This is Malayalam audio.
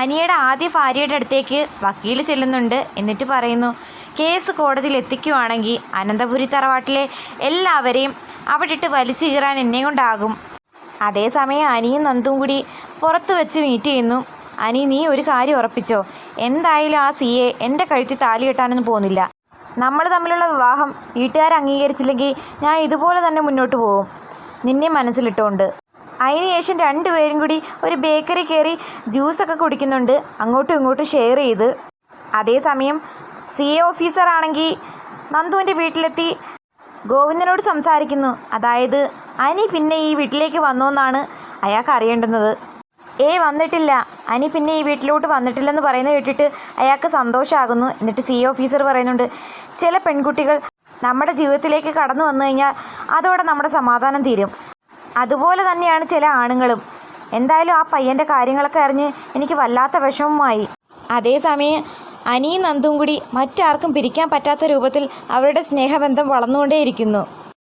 അനിയുടെ ആദ്യ ഭാര്യയുടെ അടുത്തേക്ക് വക്കീൽ ചെല്ലുന്നുണ്ട്. എന്നിട്ട് പറയുന്നു കേസ് കോടതിയിൽ എത്തിക്കുവാണെങ്കിൽ അനന്തപുരി തറവാട്ടിലെ എല്ലാവരെയും അവിടെ ഇട്ട് വലിച്ചു കീറാൻ എന്നെ കൊണ്ടാകും. അതേസമയം അനിയും നന്ദും കൂടി പുറത്തു വെച്ച് മീറ്റ് ചെയ്യുന്നു. അനി നീ ഒരു കാര്യം ഉറപ്പിച്ചോ? എന്തായാലും ആ സി എ എന്റെ കഴുത്തിൽ താലി കെട്ടാനൊന്നും പോകുന്നില്ല. നമ്മൾ തമ്മിലുള്ള വിവാഹം വീട്ടുകാർ അംഗീകരിച്ചില്ലെങ്കിൽ ഞാൻ ഇതുപോലെ തന്നെ മുന്നോട്ട് പോകും. നിന്നെ മനസ്സിലിട്ടുകൊണ്ട് അതിനുശേഷം രണ്ടുപേരും കൂടി ഒരു ബേക്കറി കയറി ജ്യൂസൊക്കെ കുടിക്കുന്നുണ്ട്. അങ്ങോട്ടും ഇങ്ങോട്ടും ഷെയർ ചെയ്ത്. അതേസമയം സി എ ഓഫീസർ ആണെങ്കിൽ നന്ദുവിന്റെ വീട്ടിലെത്തി ഗോവിന്ദനോട് സംസാരിക്കുന്നു. അതായത് അനി പിന്നെ ഈ വീട്ടിലേക്ക് വന്നോന്നാണ് അയാൾക്ക് അറിയേണ്ടുന്നത്. ഏ വന്നിട്ടില്ല. അനി പിന്നെ ഈ വീട്ടിലോട്ട് വന്നിട്ടില്ലെന്ന് പറയുന്നത് കേട്ടിട്ട് അയാൾക്ക് സന്തോഷമാകുന്നു എന്നിട്ട് സി ഓഫീസർ പറയുന്നുണ്ട് ചില പെൺകുട്ടികൾ നമ്മുടെ ജീവിതത്തിലേക്ക് കടന്നു വന്നു കഴിഞ്ഞാൽ അതോടെ നമ്മുടെ സമാധാനം തീരും. അതുപോലെ തന്നെയാണ് ചില ആണുങ്ങളും. എന്തായാലും ആ പയ്യന്റെ കാര്യങ്ങളൊക്കെ അറിഞ്ഞ് എനിക്ക് വല്ലാത്ത വിഷമമായി. അതേസമയം അനിയും നന്ദും കൂടി മറ്റാർക്കും പിരിക്കാൻ പറ്റാത്ത രൂപത്തിൽ അവരുടെ സ്നേഹബന്ധം വളർന്നുകൊണ്ടേയിരിക്കുന്നു.